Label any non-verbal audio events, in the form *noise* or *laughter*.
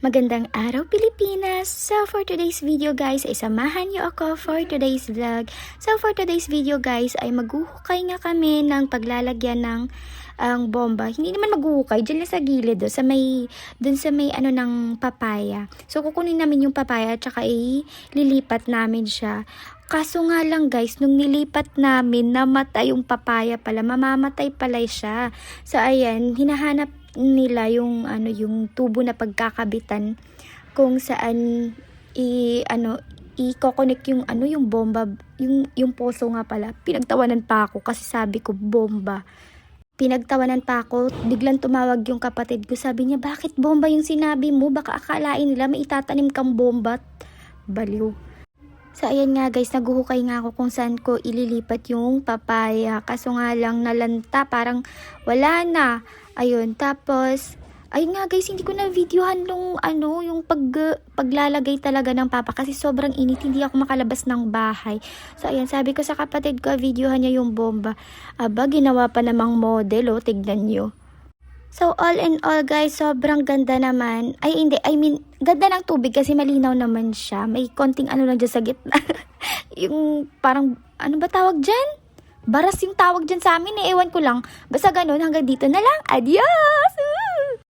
Magandang araw Pilipinas! So for today's video guys ay samahan niyo ako for today's vlog. So for today's video guys ay maghuhukay nga kami ng paglalagyan ng ang bomba. Hindi naman maghuhukay, dyan lang sa gilid, do, sa may, dun sa may ano ng papaya. So kukunin namin yung papaya at saka ililipat namin siya. Kaso nga lang guys, nung nilipat namin, namatay yung papaya pala. Mamamatay pala siya. So ayan, hinahanap nila yung ano yung tubo na pagkakabitan kung saan i ano i-connect yung ano yung bomba yung yung poso nga pala. Pinagtawanan pa ako kasi sabi ko bomba. Pinagtawanan pa ako. Biglang tumawag yung kapatid ko. Sabi niya bakit bomba yung sinabi mo? Baka akalain nila may itatanim kang bomba. Baliw So, ayan nga guys, naguhukay nga ako kung saan ko ililipat yung papaya. Kaso nga lang nalanta, parang wala na. Ayun, tapos, ayun nga guys, hindi ko na videohan nung ano, yung pag, paglalagay talaga ng papa kasi sobrang init, hindi ako makalabas ng bahay. So, ayan, sabi ko sa kapatid ko, videohan niya yung bomba. Aba, ginawa pa namang model, oh, tignan nyo. So, all in all, guys, sobrang ganda naman. Ay, hindi, I mean, ganda ng tubig kasi malinaw naman siya. May konting ano lang dyan sa gitna. *laughs* yung parang, ano ba tawag dyan? Baras yung tawag dyan sa amin eh, ewan ko lang. Basta ganun, hanggang dito na lang. Adios!